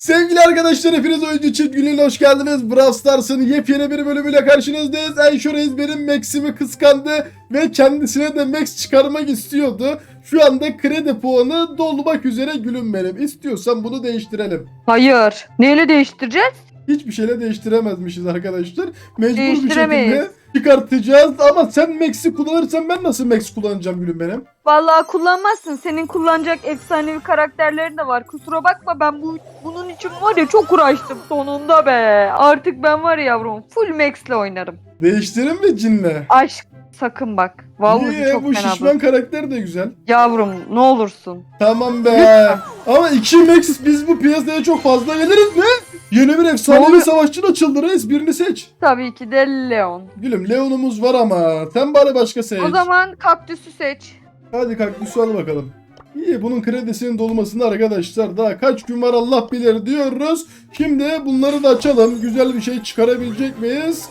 Sevgili arkadaşlar hepiniz oyuncu için gününe hoş geldiniz. Brawl Stars'ın yepyeni bir bölümüyle karşınızdayız. Enşo Reis benim Max'imi kıskandı ve kendisine de Max çıkarmak istiyordu. Şu anda kredi puanı dolmak üzere gülüm benim. İstiyorsan bunu değiştirelim. Hayır. Neyle değiştireceğiz? Hiçbir şeyle değiştiremezmişiz arkadaşlar. Mecbur bir Değiştiremeyiz. şekilde çıkartacağız. Ama sen Max'i kullanırsan ben nasıl Max kullanacağım gülüm benim? Vallahi kullanmazsın. Senin kullanacak efsanevi karakterlerin de var. Kusura bakma ben bu bunun için var ya çok uğraştım sonunda be. Artık ben var ya yavrum full Max'le oynarım. Değiştirin mi cinle? Aşk sakın bak. Vallahi Niye? çok Bu fena şişman bu. karakter de güzel. Yavrum ne olursun. Tamam be. Ama 2 Max biz bu piyasaya çok fazla geliriz mi? Yeni bir Ne efsanevi oluyor? savaşçı açıldı reis birini seç. Tabii ki de Leon. Gülüm Leon'umuz var ama sen bari başka seç. O zaman kaktüsü seç. Hadi kaktüsü al bakalım. İyi bunun kredisinin dolmasını arkadaşlar daha kaç gün var Allah bilir diyoruz. Şimdi bunları da açalım. Güzel bir şey çıkarabilecek miyiz?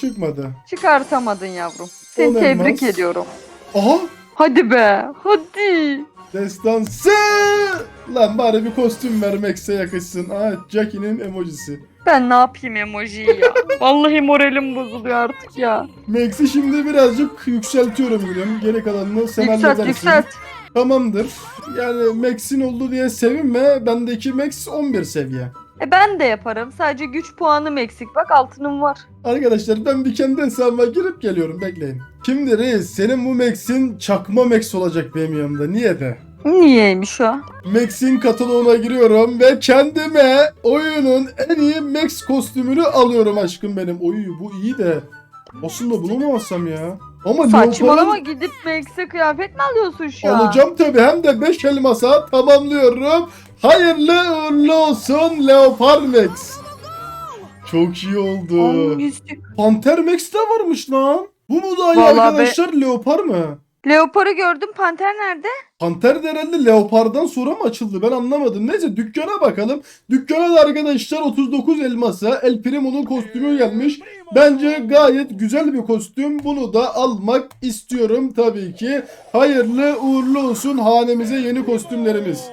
Çıkmadı. Çıkartamadın yavrum. Seni Olamaz. tebrik ediyorum. Aha Hadi be. Hadi. Destansı. Lan bari bir kostüm ver Max'e yakışsın. Aa Jackie'nin emojisi. Ben ne yapayım emojiyi ya. Vallahi moralim bozuluyor artık ya. Max'i şimdi birazcık yükseltiyorum gülüm. Geri kalanını sen Yükselt halledersin. yükselt. Tamamdır. Yani Max'in oldu diye sevinme. Bendeki Max 11 seviye. E ben de yaparım. Sadece güç puanım eksik. Bak altınım var. Arkadaşlar ben bir kendi hesabıma girip geliyorum. Bekleyin. Kimdi reis? Senin bu Max'in çakma Max olacak benim yanımda. Niye de? Niyeymiş o? Max'in kataloğuna giriyorum ve kendime oyunun en iyi Max kostümünü alıyorum aşkım benim. Oy bu iyi de. Aslında bunu mu alsam ya? Ama Saçmalama Leopard'ın- gidip Max'e kıyafet mi alıyorsun şu an? Alacağım tabi hem de 5 elmasa tamamlıyorum. Hayırlı uğurlu olsun Leopard Max. Çok iyi oldu. Hangisi? Panter Max de varmış lan. Bu mu daha iyi Vallahi be- arkadaşlar mı? Leopar'ı gördüm. Panter nerede? Panter de herhalde Leopard'dan sonra mı açıldı ben anlamadım. Neyse dükkana bakalım. Dükkana da arkadaşlar 39 elmasa El Primo'nun kostümü gelmiş. Bence gayet güzel bir kostüm. Bunu da almak istiyorum tabii ki. Hayırlı uğurlu olsun hanemize yeni kostümlerimiz.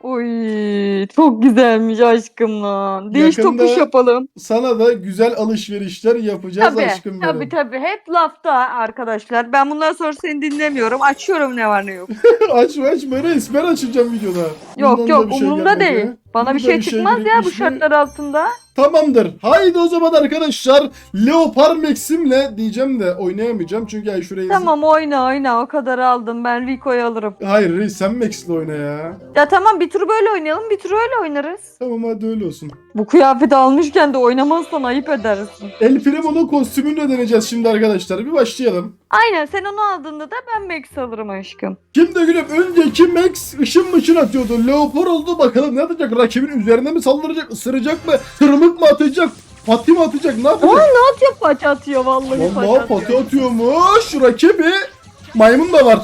Oy çok güzelmiş aşkım lan. Değiş Yakında- tokuş yapalım. Sana da güzel alışverişler yapacağız Tabii aşkım benim. tabii tabii. Hep lafta arkadaşlar. Ben bundan sonra seni dinlemiyorum. Açıyorum ne var ne yok. açma açma reis ben açacağım videoda. Yok Bundan da yok bir şey umurumda değil. Bana bir Burada şey çıkmaz ya bu şartlar altında. Tamamdır. Haydi o zaman arkadaşlar Leopard Max'imle diyeceğim de oynayamayacağım çünkü ay şurayı Tamam oyna oyna o kadar aldım. Ben Rico'yu alırım. Hayır reis sen Max'le oyna ya. Ya tamam bir tur böyle oynayalım bir tur öyle oynarız. Tamam hadi öyle olsun. Bu kıyafeti almışken de oynamazsan ayıp edersin. El Primo'nun kostümünü de deneyeceğiz şimdi arkadaşlar. Bir başlayalım. Aynen sen onu aldığında da ben Max alırım aşkım. Şimdi gülüm önceki Max ışın mışın atıyordu. Leopard oldu bakalım ne yapacak? Rakibin üzerine mi saldıracak? Isıracak mı? Tırmık mı atacak? Pati mi atacak? Ne yapacak? Atıyor paça atıyor vallahi, Vallahi pati atıyormuş. Rakibi maymun da var.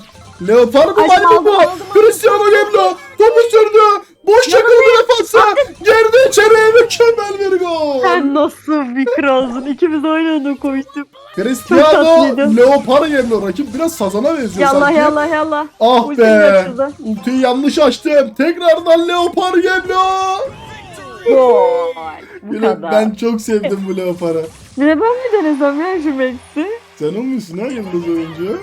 Leopar mı Ay, maymun aldım, mu? aldım, aldım. Cristiano Ronaldo topu sürdü. Boş yakaladı defansa. Girdi içeriye mükemmel bir gol. Sen nasıl bir kralsın? İkimiz aynı anda koştuk. Cristiano tatlıydı. Leopar geliyor. Rakip biraz sazana benziyor Yallah sanki. yallah yallah. Ah Ultim be. açıldı. Ultiyi yanlış açtım. Tekrardan Leopar geliyor. Gol. Bu Gülüm, kadar. ben çok sevdim bu Leopar'ı. Ne ben mi denesem ya şu Max'i? Sen o musun ha yıldız oyuncu?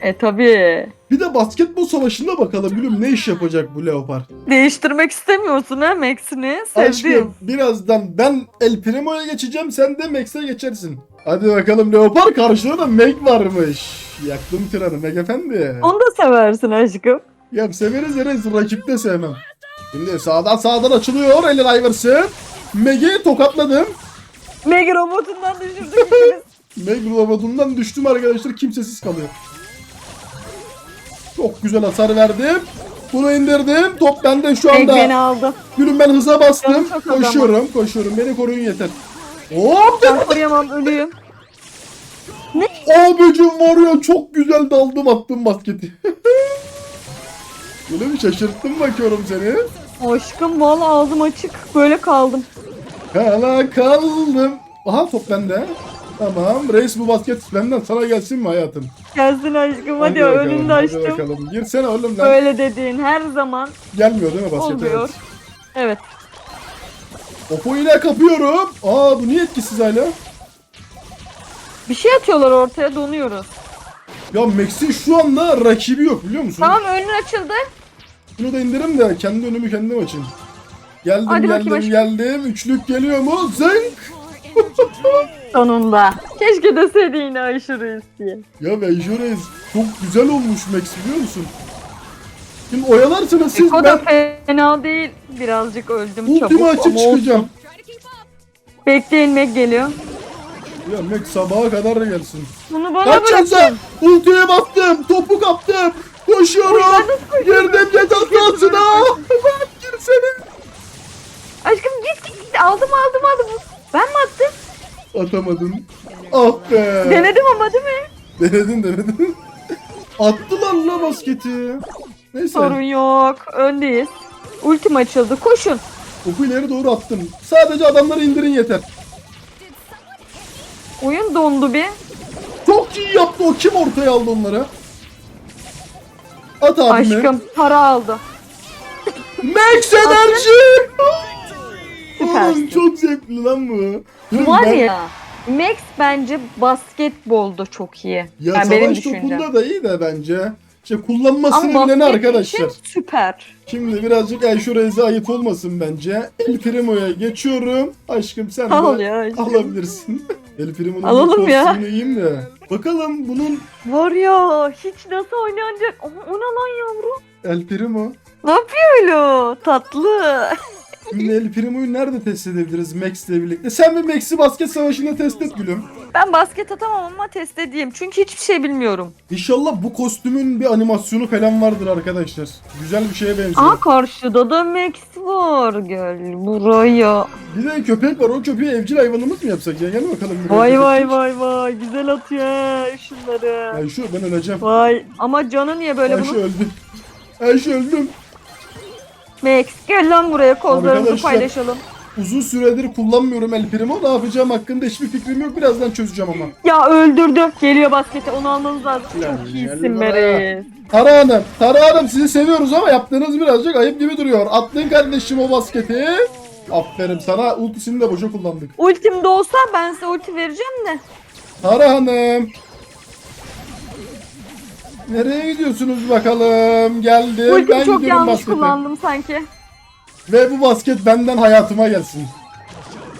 E tabi. Bir de basketbol savaşında bakalım gülüm ne iş yapacak bu Leopar. Değiştirmek istemiyorsun ha Max'ini. Sevdim. Aşkım birazdan ben El Primo'ya geçeceğim sen de Max'e geçersin. Hadi bakalım Leopar karşıda da Meg varmış. Yaktım tiranı Meg efendi. Onu da seversin aşkım. Ya severiz yeriz rakipte sevmem. Şimdi sağdan sağdan açılıyor Allen Iverson. Meg'i tokatladım. Meg robotundan düşürdük ikimiz. Meg robotundan düştüm arkadaşlar kimsesiz kalıyor. Çok güzel hasar verdim. Bunu indirdim. Top bende şu Meg anda. beni aldı. Gülüm ben hıza bastım. Koşuyorum koşuyorum. Beni koruyun yeter. Hop Ben koruyamam ölüyüm. Abicim var ya çok güzel daldım attım basketi. Gülüm şaşırttım bakıyorum seni. Aşkım valla ağzım açık. Böyle kaldım. Kala kaldım. Aha top bende. Tamam reis bu basket benden sana gelsin mi hayatım? Gelsin aşkım hadi, bakalım, önünde hadi açtım. bakalım. Girsene oğlum lan. Böyle dediğin her zaman Gelmiyor değil mi basket? Olmuyor. Evet. evet. Topu yine kapıyorum. Aa bu niye etkisiz hala? Bir şey atıyorlar ortaya donuyoruz. Ya Max'in şu anda rakibi yok biliyor musun? Tamam önün açıldı. Şunu da indirim de kendi önümü kendim açayım. Geldim Hadi geldim bakayım geldim. Üçlük geliyor mu? Zınk. Sonunda. Keşke deseydi yine aşırı diye. Ya Vejores çok güzel olmuş Max biliyor musun? Şimdi oyalarsınız siz Eko da ben fena değil. Birazcık öldüm ultimi çabuk açıp ama olsun. çıkacağım. Bekleyin Meg geliyor. Max sabaha kadar da gelsin. Bunu bana Kaç bırakın. sen? Ultiye bastım. Topu kaptım. Koşuyorum. Girdim ceza sahasına. Lan girsene. Aşkım git git git. Aldım aldım aldım. Ben mi attım? Atamadın. Ah be. Denedim ama değil mi? Denedin denedin. Attılar la basketi. Neyse. Sorun yok. Öndeyiz. Ultim açıldı. Koşun. Topu ileri doğru attım. Sadece adamları indirin yeter. Dondu bir. Çok iyi yaptı o. Kim ortaya aldı onları? At abime. Aşkım para aldı. Max enerji. Oğlum Süpersin. çok zevkli lan bu. Var ben- ya. Max bence basketbolda çok iyi. Ya yani benim savaş düşüncem. topunda da iyi de bence. İşte kullanmasını Ama basket arkadaşlar. için süper. Şimdi birazcık Ayşurez'e ayıp olmasın bence. El Primo'ya geçiyorum. Aşkım sen Al de ya aşkım. alabilirsin. El Primo'nun Alalım ya. kostümünü yiyeyim de. Bakalım bunun Var ya hiç nasıl oynanacak. Ama o ne lan yavrum? El Primo. Ne yapıyor öyle? Tatlı. El Primo'yu nerede test edebiliriz Max'le birlikte? Sen bir Max'i basket savaşında test et gülüm. Ben basket atamam ama test edeyim. Çünkü hiçbir şey bilmiyorum. İnşallah bu kostümün bir animasyonu falan vardır arkadaşlar. Güzel bir şeye benziyor. Aa karşıda da Max var. Gel buraya. Bir de köpek var. O köpeği evcil hayvanımız mı yapsak ya? Gel bakalım. Vay köpek. vay vay vay. Güzel atıyor şunları. Ayşe ben öleceğim. Vay. Ama canı niye böyle Ayşe bunun? öldüm. Ayşe öldüm. Max gel lan buraya kozlarımızı Arkadaşlar. paylaşalım. Uzun süredir kullanmıyorum El Primo. Ne yapacağım hakkında hiçbir fikrim yok. Birazdan çözeceğim ama. Ya öldürdü. Geliyor baskete onu almamız lazım. Lan Çok gel iyisin buraya. Meris. Tara Hanım, Tara Hanım sizi seviyoruz ama yaptığınız birazcık ayıp gibi duruyor. Attın kardeşim o basketi. Aferin sana. Ultisini de boşa kullandık. Ultim de olsa ben size ulti vereceğim de. Tara Hanım. Nereye gidiyorsunuz bakalım? Geldim. Ultimi ben çok yanlış baskete. kullandım sanki. Ve bu basket benden hayatıma gelsin.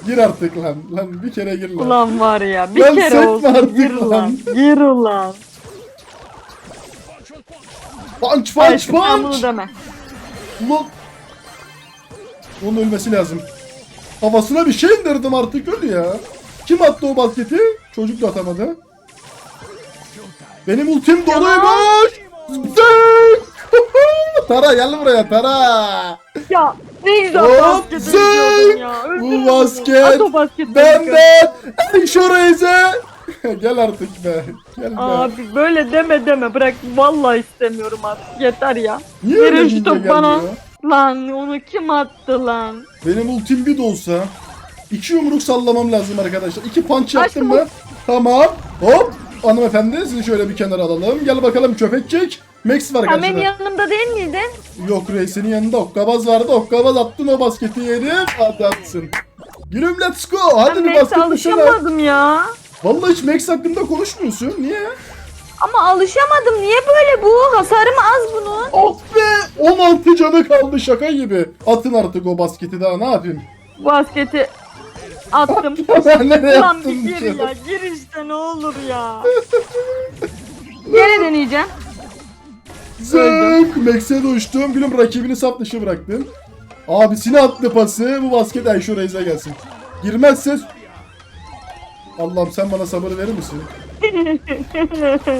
Gir artık lan. Lan bir kere gir lan. Ulan var ya bir Lan kere olsun artık gir lan. ulan. Gir ulan. Punch punch Aşkım sen bunu punch. deme. Ulan. Onun ölmesi lazım. Kafasına bir şey indirdim artık öl ya. Kim attı o basketi? Çocuk da atamadı. Benim ultim doluymuş. Zınk! Tara gel buraya Tara. Ya ne güzel Hop, basket zing! ya. Bu bunu. basket At o basketi. Benden Ayşoreyze. gel artık be. Gel be. Abi böyle deme deme bırak vallahi istemiyorum artık yeter ya. Niye verin şu topu bana. Lan onu kim attı lan? Benim ultim bir de olsa iki yumruk sallamam lazım arkadaşlar. İki punch yaptım Aşkım mı? Tamam. Hop. Hanımefendi sizi şöyle bir kenara alalım. Gel bakalım köpekçik. Max var Sen benim karşıda. yanımda değil miydin? Yok reisenin yanında okkabaz vardı. Okkabaz attın o basketi yedim. Hadi atsın. Gülüm let's go. Hadi bir Max'e basket düşene. alışamadım ya. Vallahi hiç Max hakkında konuşmuyorsun. Niye? Ama alışamadım. Niye böyle bu? Hasarım az bunun. Oh be! 16 canı kaldı şaka gibi. Atın artık o basketi daha ne yapayım? Basketi attım. Nereye Ulan attın bir bir gir ya. Gir işte ne olur ya. Gene deneyeceğim. Zınk! Max'e uçtum. Gülüm rakibini sap dışı bıraktın. Abisine attı pası. Bu basket Ayşe Reis'e gelsin. Girmezse... Allah'ım sen bana sabır verir misin?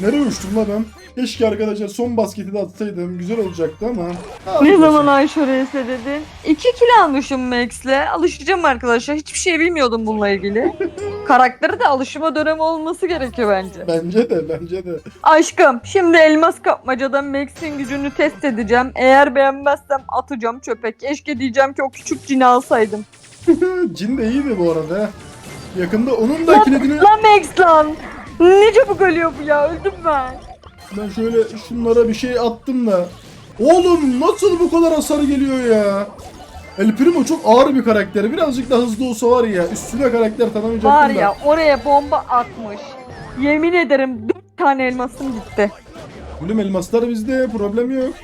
Nereye uçtum la ben? Keşke arkadaşlar son basketi de atsaydım. Güzel olacaktı ama. ne zaman Ayşe Reis'e dedin? 2 kilo almışım Max'le. Alışacağım arkadaşlar. Hiçbir şey bilmiyordum bununla ilgili. Karakteri de alışma dönemi olması gerekiyor bence. Bence de bence de. Aşkım şimdi elmas kapmacada Max'in gücünü test edeceğim. Eğer beğenmezsem atacağım çöpe. Keşke diyeceğim ki o küçük cini alsaydım. Cin de iyiydi bu arada. Yakında onun da kilidini... Lan Max lan! Ne çabuk ölüyor bu ya öldüm ben. Ben şöyle şunlara bir şey attım da. Oğlum nasıl bu kadar hasar geliyor ya? El Primo çok ağır bir karakter. Birazcık daha hızlı olsa var ya üstüne karakter tanımayacaktım Var da. ya oraya bomba atmış. Yemin ederim 4 tane elmasım gitti. Gülüm elmaslar bizde problem yok.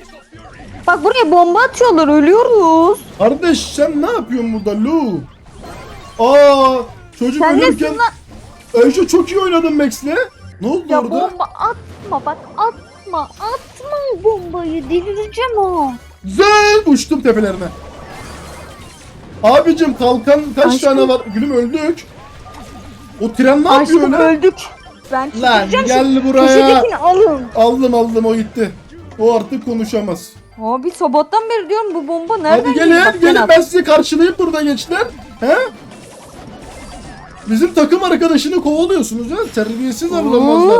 Bak buraya bomba atıyorlar ölüyoruz. Kardeş sen ne yapıyorsun burada Lu? Aa çocuk Sen ölürken? Ayşe çok iyi oynadın Max'le. Ne oldu Ya orada? bomba atma bak atma atma bombayı delireceğim o. Güzel uçtum tepelerine. Abicim kalkan kaç Aşkım. tane var? Gülüm öldük. O tren ne yapıyor Aşkım öldük. Ben Lan gel buraya. köşedekini alın. Aldım aldım o gitti. O artık konuşamaz. Abi sabahtan beri diyorum bu bomba nereden Hadi geliyor? Bak gelin gelin at. ben sizi karşılayayım burada gençler. He? Bizim takım arkadaşını kovalıyorsunuz ha. Terbiyesiz avlanmazlar.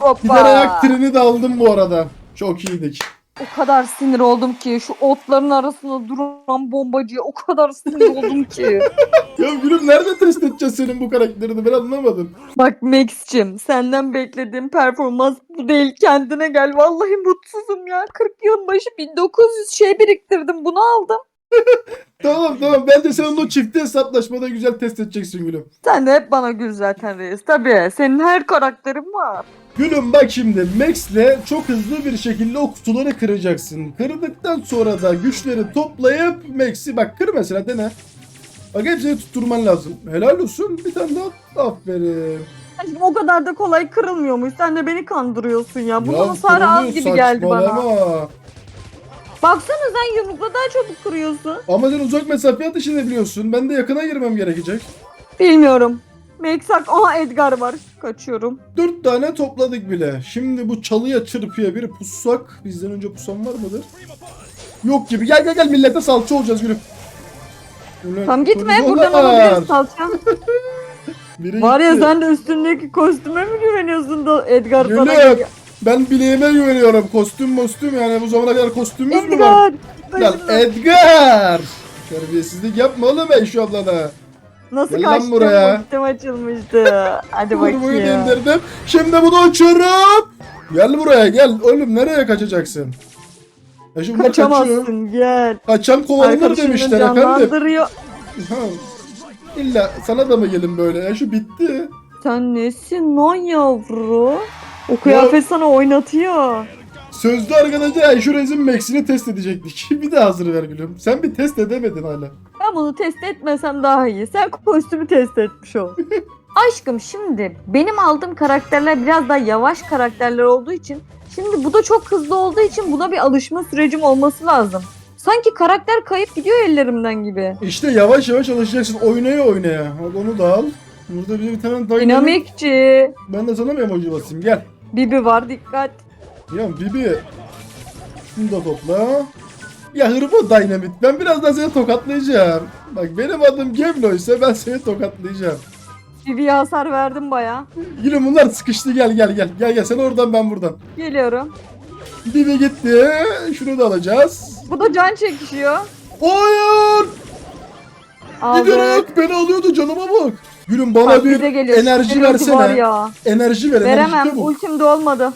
Hoppa. Gider ayak treni de aldım bu arada. Çok iyiydik. O kadar sinir oldum ki şu otların arasında duran bombacıya o kadar sinir oldum ki. Ya gülüm nerede test edeceğiz senin bu karakterini ben anlamadım. Bak Max'cim senden beklediğim performans bu değil kendine gel. Vallahi mutsuzum ya. 40 yılın başı 1900 şey biriktirdim bunu aldım. Tamam tamam bence sen onu çifte hesaplaşmada güzel test edeceksin gülüm. Sen de hep bana gül zaten reis. Tabii senin her karakterin var. Gülüm bak şimdi Max'le çok hızlı bir şekilde o kutuları kıracaksın. Kırdıktan sonra da güçleri toplayıp Max'i bak kır mesela dene. Bak hepsini tutturman lazım. Helal olsun bir tane daha aferin. Aşkım o kadar da kolay kırılmıyormuş. Sen de beni kandırıyorsun ya. Bunun hasarı az kırılıyor, gibi geldi bana. saçmalama. Baksana sen yumrukla daha çabuk kırıyorsun. Ama sen uzak mesafe atış edebiliyorsun. Ben de yakına girmem gerekecek. Bilmiyorum. Meksak aha Edgar var. Kaçıyorum. Dört tane topladık bile. Şimdi bu çalıya çırpıya bir pussak. Bizden önce pusan var mıdır? Yok gibi. Gel gel gel millete salça olacağız gülüm. Ulan, Tam gitme koridorda buradan var. alabiliriz salçam. Biri Var ya gitti. sen de üstündeki kostüme mi güveniyorsun da Edgar sana Gülüm. geliyor. Ben bileğime güveniyorum. Kostüm kostüm yani bu zamana kadar kostümümüz mü var? Lan. Edgar! Terbiyesizlik yapma oğlum Eyşu ablana. Nasıl Gel lan kaçtım? buraya. Ultim açılmıştı. Hadi bakayım. indirdim. Şimdi bunu uçurup. Gel buraya gel. Oğlum nereye kaçacaksın? Ya şimdi bunlar kaçıyor. Kaçamazsın gel. Kaçan kovalanır Arkadaşını demişler efendim. canlandırıyor. Ha. İlla sana da mı gelin böyle? Ya şu bitti. Sen nesin lan yavru? O kıyafet sana oynatıyor. Sözlü arkadaşlar Ayşurez'in Max'ini test edecektik. bir de hazır ver gülüm. Sen bir test edemedin hala. Ben bunu test etmesem daha iyi. Sen kostümü test etmiş ol. Aşkım şimdi benim aldığım karakterler biraz daha yavaş karakterler olduğu için şimdi bu da çok hızlı olduğu için buna bir alışma sürecim olması lazım. Sanki karakter kayıp gidiyor ellerimden gibi. İşte yavaş yavaş alışacaksın. Oynaya oynaya. Onu da al. Burada bir, bir tane dinamik. Dinamikçi. Ben de sana mı emoji basayım? Gel. Bibi var dikkat. Ya Bibi. Şunu da topla. Ya hırbo Dynamit. Ben birazdan seni tokatlayacağım. Bak benim adım Geblo ise ben seni tokatlayacağım. Bibi'ye hasar verdim baya. Yine bunlar sıkıştı gel gel gel. Gel gel sen oradan ben buradan. Geliyorum. Bibi gitti. Şunu da alacağız. Bu da can çekişiyor. Hayır. Aldık. Giderek beni alıyordu canıma bak. Gülüm bana Bak bir geliyor. enerji Şerefli versene. Var ya. enerji ver. Veremem. Enerji. Ultim de olmadı.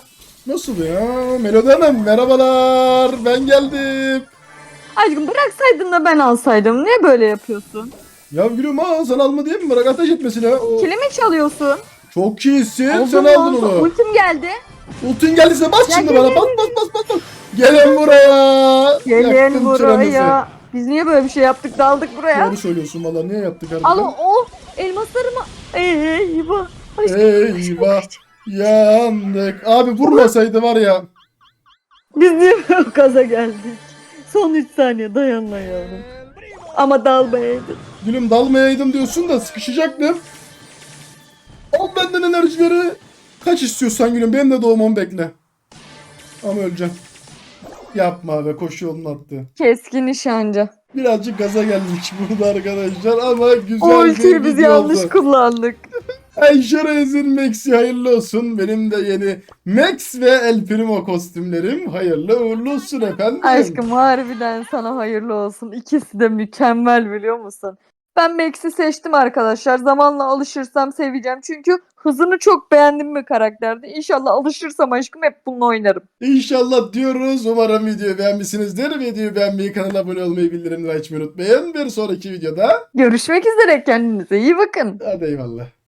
Nasıl ya? Melodi Hanım merhabalar. Ben geldim. Aşkım bıraksaydın da ben alsaydım. Niye böyle yapıyorsun? Ya gülüm ha sen alma diye mi bırak ateş etmesine. O... Kilimi çalıyorsun. Çok iyisin. Sen aldın onu. Ultim geldi. Ultin geldiyse bas Gel, şimdi gel, bana. gel, Bas bas bas bas bas. Gelin buraya. Gelin Yaktım çıranızı. buraya. Biz niye böyle bir şey yaptık daldık buraya? Doğru söylüyorsun valla. Niye yaptık Al harbiden? o elmaslarımı. Eyvah. Aşkım, Eyvah. Yandık. Abi vurmasaydı var ya. Biz niye böyle gaza geldik? Son 3 saniye dayan lan yavrum. Ama dalmayaydın. Gülüm dalmayaydım diyorsun da sıkışacaktım. Al benden enerjileri. Kaç istiyorsan gülüm benim de doğmamı bekle. Ama öleceğim. Yapma be koşu yolunu attı. Keskin nişancı. Birazcık gaza geldik burada arkadaşlar ama güzel O ultiyi biz yanlış oldu. kullandık. Ayşe Reis'in Max'i hayırlı olsun. Benim de yeni Max ve El Primo kostümlerim hayırlı uğurlu olsun efendim. Aşkım harbiden sana hayırlı olsun. İkisi de mükemmel biliyor musun? Ben Max'i seçtim arkadaşlar. Zamanla alışırsam seveceğim. Çünkü hızını çok beğendim bir karakterde. İnşallah alışırsam aşkım hep bununla oynarım. İnşallah diyoruz. Umarım videoyu beğenmişsinizdir. Videoyu beğenmeyi, kanala abone olmayı, bildirimleri açmayı unutmayın. Bir sonraki videoda Görüşmek üzere kendinize iyi bakın. hadi eyvallah.